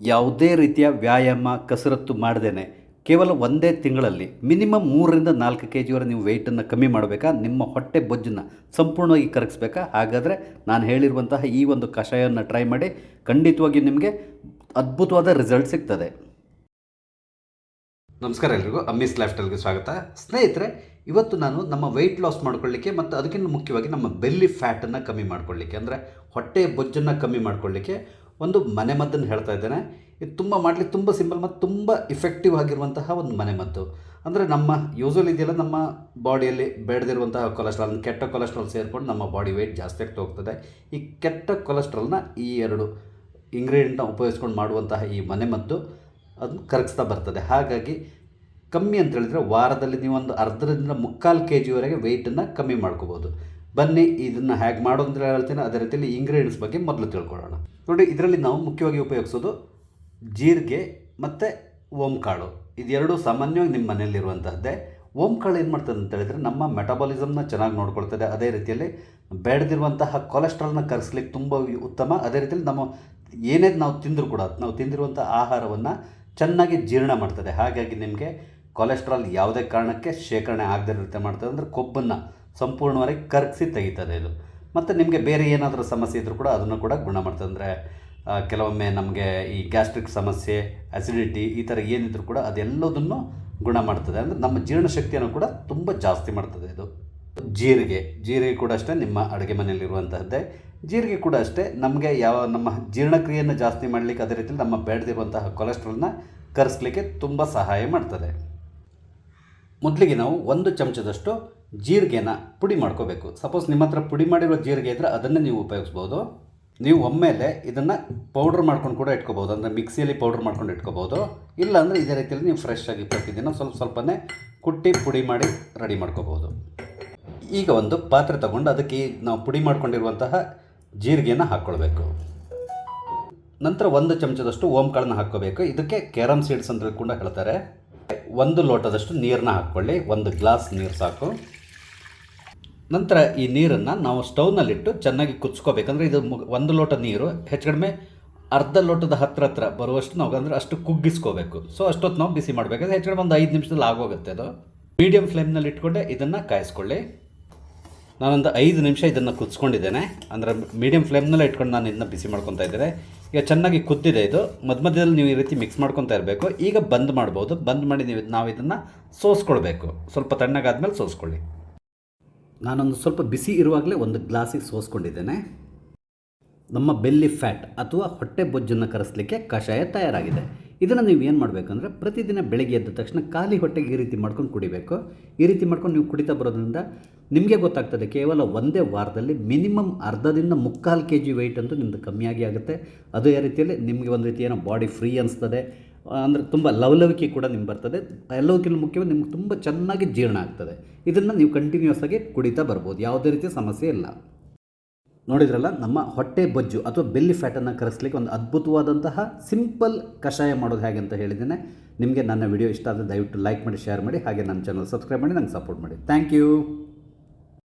ಯಾವುದೇ ರೀತಿಯ ವ್ಯಾಯಾಮ ಕಸರತ್ತು ಮಾಡದೇನೆ. ಕೇವಲ ಒಂದೇ ತಿಂಗಳಲ್ಲಿ ಮಿನಿಮಮ್ ಮೂರರಿಂದ ನಾಲ್ಕು ಕೆ ಜಿವರೆ ನೀವು ವೆಯ್ಟನ್ನು ಕಮ್ಮಿ ಮಾಡಬೇಕಾ? ನಿಮ್ಮ ಹೊಟ್ಟೆ ಬೊಜ್ಜನ್ನು ಸಂಪೂರ್ಣವಾಗಿ ಕರಗಿಸ್ಬೇಕಾ? ಹಾಗಾದರೆ ನಾನು ಹೇಳಿರುವಂತಹ ಈ ಒಂದು ಕಷಾಯವನ್ನು ಟ್ರೈ ಮಾಡಿ ಖಂಡಿತವಾಗಿ ನಿಮಗೆ ಅದ್ಭುತವಾದ ರಿಸಲ್ಟ್ ಸಿಗ್ತದೆ. ನಮಸ್ಕಾರ ಎಲ್ರಿಗೂ ಅಮ್ಮಿಸ್ ಲೈಫ್ ಟೈಲ್ಗೆ ಸ್ವಾಗತ. ಸ್ನೇಹಿತರೆ, ಇವತ್ತು ನಾನು ನಮ್ಮ ವೆಯ್ಟ್ ಲಾಸ್ ಮಾಡ್ಕೊಳ್ಳಿಕ್ಕೆ ಮತ್ತು ಅದಕ್ಕಿಂತ ಮುಖ್ಯವಾಗಿ ನಮ್ಮ ಬೆಲ್ಲಿ ಫ್ಯಾಟನ್ನು ಕಮ್ಮಿ ಮಾಡ್ಕೊಳ್ಳಿಕ್ಕೆ, ಅಂದರೆ ಹೊಟ್ಟೆ ಬೊಜ್ಜನ್ನು ಕಮ್ಮಿ ಮಾಡ್ಕೊಳ್ಳಿಕ್ಕೆ ಒಂದು ಮನೆಮದ್ದನ್ನು ಹೇಳ್ತಾ ಇದ್ದೇನೆ. ಇದು ತುಂಬ ಮಾಡಲಿಕ್ಕೆ ತುಂಬ ಸಿಂಪಲ್ ಮತ್ತು ತುಂಬ ಇಫೆಕ್ಟಿವ್ ಆಗಿರುವಂತಹ ಒಂದು ಮನೆಮದ್ದು ಅಂದರೆ ನಮ್ಮ ಯೂಸಲ್ ಇದೆಯಲ್ಲ, ನಮ್ಮ ಬಾಡಿಯಲ್ಲಿ ಬೆಳೆದಿರುವಂತಹ ಕೊಲೆಸ್ಟ್ರಾಲ್ ಕೆಟ್ಟ ಕೊಲೆಸ್ಟ್ರಾಲ್ ಸೇರಿಕೊಂಡು ನಮ್ಮ ಬಾಡಿ ವೆಯ್ಟ್ ಜಾಸ್ತಿ ಆಗ್ತಾ ಹೋಗ್ತದೆ. ಈ ಕೆಟ್ಟ ಕೊಲೆಸ್ಟ್ರಾಲ್ನ ಈ ಎರಡು ಇಂಗ್ರೀಡಿಯೆಂಟ್ನ ಉಪಯೋಗಿಸ್ಕೊಂಡು ಮಾಡುವಂತಹ ಈ ಮನೆಮದ್ದು ಅದನ್ನು ಕರಗಿಸ್ತಾ ಬರ್ತದೆ. ಹಾಗಾಗಿ ಕಮ್ಮಿ ಅಂತ ಹೇಳಿದರೆ ವಾರದಲ್ಲಿ ನೀವು ಒಂದು ಅರ್ಧದಿಂದ ಮುಕ್ಕಾಲು ಕೆ ಜಿವರೆಗೆ ವೆಯ್ಟನ್ನು ಕಮ್ಮಿ ಮಾಡ್ಕೋಬೋದು. ಬನ್ನಿ, ಇದನ್ನು ಹೇಗೆ ಮಾಡೋದು ಅಂತ ಹೇಳ್ತೀನಿ. ಅದೇ ರೀತಿಯಲ್ಲಿ ಇಂಗ್ರೀಡಿಯೆಂಟ್ಸ್ ಬಗ್ಗೆ ಮೊದಲು ತಿಳ್ಕೊಳ್ಳೋಣ. ನೋಡಿ, ಇದರಲ್ಲಿ ನಾವು ಮುಖ್ಯವಾಗಿ ಉಪಯೋಗಿಸೋದು ಜೀರಿಗೆ ಮತ್ತು ಓಂಕಾಳು. ಇದೆರಡು ಸಾಮಾನ್ಯವಾಗಿ ನಿಮ್ಮ ಮನೆಯಲ್ಲಿರುವಂತಹದ್ದೇ. ಓಂಕಾಳು ಏನು ಮಾಡ್ತದೆ ಅಂತ ಹೇಳಿದರೆ ನಮ್ಮ ಮೆಟಬಾಲಿಸಮ್ನ ಚೆನ್ನಾಗಿ ನೋಡ್ಕೊಳ್ತದೆ. ಅದೇ ರೀತಿಯಲ್ಲಿ ಬೇಡದಿರುವಂತಹ ಕೊಲೆಸ್ಟ್ರಾಲ್ನ ಕರೆಸ್ಲಿಕ್ಕೆ ತುಂಬ ಉತ್ತಮ. ಅದೇ ರೀತಿಯಲ್ಲಿ ನಮ್ಮ ಏನೇ ನಾವು ತಿಂದರೂ ಕೂಡ, ನಾವು ತಿಂದಿರುವಂಥ ಆಹಾರವನ್ನು ಚೆನ್ನಾಗಿ ಜೀರ್ಣ ಮಾಡ್ತದೆ. ಹಾಗಾಗಿ ನಿಮಗೆ ಕೊಲೆಸ್ಟ್ರಾಲ್ ಯಾವುದೇ ಕಾರಣಕ್ಕೆ ಶೇಖರಣೆ ಆಗದೇ ರೀತಿ ಮಾಡ್ತದೆ ಅಂದರೆ ಕೊಬ್ಬನ್ನು ಸಂಪೂರ್ಣವಾಗಿ ಕರಗಿಸಿ ತೆಗಿತದೆ ಇದು. ಮತ್ತು ನಿಮಗೆ ಬೇರೆ ಏನಾದರೂ ಸಮಸ್ಯೆ ಇದ್ದರೂ ಕೂಡ ಅದನ್ನು ಕೂಡ ಗುಣ ಮಾಡ್ತದೆ ಅಂದರೆ ಕೆಲವೊಮ್ಮೆ ನಮಗೆ ಈ ಗ್ಯಾಸ್ಟ್ರಿಕ್ ಸಮಸ್ಯೆ ಅಸಿಡಿಟಿ ಈ ಥರ ಏನಿದ್ರು ಕೂಡ ಅದೆಲ್ಲದನ್ನು ಗುಣ ಮಾಡ್ತದೆ ಅಂದರೆ ನಮ್ಮ ಜೀರ್ಣಶಕ್ತಿಯನ್ನು ಕೂಡ ತುಂಬ ಜಾಸ್ತಿ ಮಾಡ್ತದೆ ಇದು. ಜೀರಿಗೆ ಜೀರಿಗೆ ಕೂಡ ಅಷ್ಟೇ ನಿಮ್ಮ ಅಡುಗೆ ಮನೆಯಲ್ಲಿರುವಂತಹದ್ದೇ. ಜೀರಿಗೆ ಕೂಡ ಅಷ್ಟೇ ನಮಗೆ ಯಾವ ನಮ್ಮ ಜೀರ್ಣಕ್ರಿಯೆಯನ್ನು ಜಾಸ್ತಿ ಮಾಡಲಿಕ್ಕೆ ಅದೇ ರೀತಿಯಲ್ಲಿ ನಮ್ಮ ಬೆಳೆದಿರುವಂತಹ ಕೊಲೆಸ್ಟ್ರಾಲ್ನ ಕರೆಸ್ಲಿಕ್ಕೆ ತುಂಬ ಸಹಾಯ ಮಾಡ್ತದೆ. ಮೊದಲಿಗೆ ನಾವು ಒಂದು ಚಮಚದಷ್ಟು ಜೀರಿಗೆನ ಪುಡಿ ಮಾಡ್ಕೋಬೇಕು. ಸಪೋಸ್ ನಿಮ್ಮ ಹತ್ರ ಪುಡಿ ಮಾಡಿರೋ ಜೀರಿಗೆ ಇದ್ದರೆ ಅದನ್ನೇ ನೀವು ಉಪಯೋಗಿಸ್ಬೋದು. ನೀವು ಒಮ್ಮೆಲೆ ಇದನ್ನು ಪೌಡ್ರ್ ಮಾಡ್ಕೊಂಡು ಕೂಡ ಇಟ್ಕೋಬೋದು. ಅಂದರೆ ಮಿಕ್ಸಿಯಲ್ಲಿ ಪೌಡ್ರ್ ಮಾಡ್ಕೊಂಡು ಇಟ್ಕೋಬೋದು. ಇಲ್ಲ ಅಂದರೆ ಇದೇ ರೀತಿಯಲ್ಲಿ ನೀವು ಫ್ರೆಶ್ ಆಗಿ ಪ್ರತಿದಿನ ಸ್ವಲ್ಪ ಸ್ವಲ್ಪನೇ ಕುಟ್ಟಿ ಪುಡಿ ಮಾಡಿ ರೆಡಿ ಮಾಡ್ಕೋಬೋದು. ಈಗ ಒಂದು ಪಾತ್ರೆ ತಗೊಂಡು ಅದಕ್ಕೆ ನಾವು ಪುಡಿ ಮಾಡ್ಕೊಂಡಿರುವಂತಹ ಜೀರಿಗೆಯನ್ನು ಹಾಕ್ಕೊಳ್ಬೇಕು ನಂತರ ಒಂದು ಚಮಚದಷ್ಟು ಓಮ್ ಕಾಳನ್ನು ಹಾಕ್ಕೋಬೇಕು. ಇದಕ್ಕೆ ಕ್ಯಾರಮ್ ಸೀಡ್ಸ್ ಅಂತ ಕೂಡ ಹೇಳ್ತಾರೆ. ಒಂದು ಲೋಟದಷ್ಟು ನೀರನ್ನ ಹಾಕ್ಕೊಳ್ಳಿ, ಒಂದು ಗ್ಲಾಸ್ ನೀರು ಸಾಕು. ನಂತರ ಈ ನೀರನ್ನು ನಾವು ಸ್ಟೌವ್ನಲ್ಲಿಟ್ಟು ಚೆನ್ನಾಗಿ ಕುದಿಸ್ಕೋಬೇಕಂದ್ರೆ ಇದು ಒಂದು ಲೋಟ ನೀರು, ಹೆಚ್ಚು ಕಡಿಮೆ ಅರ್ಧ ಲೋಟದ ಹತ್ರ ಹತ್ರ ಬರುವಷ್ಟು ನಾವು ಅಂದರೆ ಅಷ್ಟು ಕುಗ್ಗಿಸ್ಕೋಬೇಕು. ಸೊ ಅಷ್ಟೊತ್ತು ನಾವು ಬಿಸಿ ಮಾಡಬೇಕಾದ್ರೆ ಹೆಚ್ಚು ಕಡಿಮೆ ಒಂದು ಐದು ನಿಮಿಷದಲ್ಲಿ ಆಗೋಗುತ್ತೆ ಅದು. ಮೀಡಿಯಮ್ ಫ್ಲೇಮ್ನಲ್ಲಿ ಇಟ್ಕೊಂಡೆ ಇದನ್ನು ಕಾಯಿಸ್ಕೊಳ್ಳಿ. ನಾನೊಂದು ಐದು ನಿಮಿಷ ಇದನ್ನು ಕುದಿಸ್ಕೊಂಡಿದ್ದೇನೆ. ಅಂದರೆ ಮೀಡಿಯಮ್ ಫ್ಲೇಮ್ನಲ್ಲೇ ಇಟ್ಕೊಂಡು ನಾನು ಇದನ್ನ ಬಿಸಿ ಮಾಡ್ಕೊತಾ ಇದ್ದೇನೆ. ಈಗ ಚೆನ್ನಾಗಿ ಕುದ್ದಿದೆ ಇದು. ಮಧ್ಯ ಮಧ್ಯದಲ್ಲಿ ನೀವು ಈ ರೀತಿ ಮಿಕ್ಸ್ ಮಾಡ್ಕೊತಾ ಇರಬೇಕು. ಈಗ ಬಂದ್ ಮಾಡ್ಬೋದು. ಬಂದ್ ಮಾಡಿ ನೀವು ನಾವು ಇದನ್ನು ಸೋಸ್ಕೊಳ್ಬೇಕು. ಸ್ವಲ್ಪ ತಣ್ಣಗಾದ್ಮೇಲೆ ಸೋಸ್ಕೊಳ್ಳಿ. ನಾನೊಂದು ಸ್ವಲ್ಪ ಬಿಸಿ ಇರುವಾಗಲೇ ಒಂದು ಗ್ಲಾಸಿಗೆ ಸೋಸ್ಕೊಂಡಿದ್ದೇನೆ. ನಮ್ಮ ಬೆಲ್ಲಿ ಫ್ಯಾಟ್ ಅಥವಾ ಹೊಟ್ಟೆ ಬೊಜ್ಜನ್ನು ಕರೆಸಲಿಕ್ಕೆ ಕಷಾಯ ತಯಾರಾಗಿದೆ. ಇದನ್ನು ನೀವು ಏನು ಮಾಡಬೇಕಂದ್ರೆ ಪ್ರತಿದಿನ ಬೆಳಗ್ಗೆ ಎದ್ದ ತಕ್ಷಣ ಖಾಲಿ ಹೊಟ್ಟೆಗೆ ಈ ರೀತಿ ಮಾಡ್ಕೊಂಡು ಕುಡಿಬೇಕು. ಈ ರೀತಿ ಮಾಡ್ಕೊಂಡು ನೀವು ಕುಡಿತಾ ಬರೋದ್ರಿಂದ ನಿಮಗೆ ಗೊತ್ತಾಗ್ತದೆ ಕೇವಲ ಒಂದೇ ವಾರದಲ್ಲಿ ಮಿನಿಮಮ್ ಅರ್ಧದಿಂದ ಮುಕ್ಕಾಲು ಕೆ ಜಿ ವೆಯ್ಟ್ ಅಂತೂ ನಿಮ್ಮದು ಕಮ್ಮಿಯಾಗಿ ಆಗುತ್ತೆ. ಅದೇ ರೀತಿಯಲ್ಲಿ ನಿಮಗೆ ಒಂದು ರೀತಿ ಏನೋ ಬಾಡಿ ಫ್ರೀ ಅನಿಸ್ತದೆ. ಅಂದರೆ ತುಂಬ ಲವಲವಿಕೆ ಕೂಡ ನಿಮ್ಗೆ ಬರ್ತದೆ. ಎಲ್ಲವಕ್ಕಿಂತ ಮುಖ್ಯವಾಗಿ ನಿಮ್ಗೆ ತುಂಬ ಚೆನ್ನಾಗಿ ಜೀರ್ಣ ಆಗ್ತದೆ. ಇದನ್ನು ನೀವು ಕಂಟಿನ್ಯೂಸ್ ಆಗಿ ಕುಡಿತಾ ಬರ್ಬೋದು. ಯಾವುದೇ ರೀತಿಯ ಸಮಸ್ಯೆ ಇಲ್ಲ. ನೋಡಿದ್ರಲ್ಲ, ನಮ್ಮ ಹೊಟ್ಟೆ ಬೊಜ್ಜು ಅಥವಾ ಬೆಲ್ಲಿ ಫ್ಯಾಟನ್ನು ಕರೆಸಲಿಕ್ಕೆ ಒಂದು ಅದ್ಭುತವಾದಂತಹ ಸಿಂಪಲ್ ಕಷಾಯ ಮಾಡೋದು ಹೇಗೆ ಅಂತ ಹೇಳಿದ್ದೇನೆ. ನಿಮಗೆ ನನ್ನ ವಿಡಿಯೋ ಇಷ್ಟ ಆದರೆ ದಯವಿಟ್ಟು ಲೈಕ್ ಮಾಡಿ ಶೇರ್ ಮಾಡಿ, ಹಾಗೆ ನನ್ನ ಚಾನಲ್ ಸಬ್ಸ್ಕ್ರೈಬ್ ಮಾಡಿ, ನಂಗೆ ಸಪೋರ್ಟ್ ಮಾಡಿ. Thank you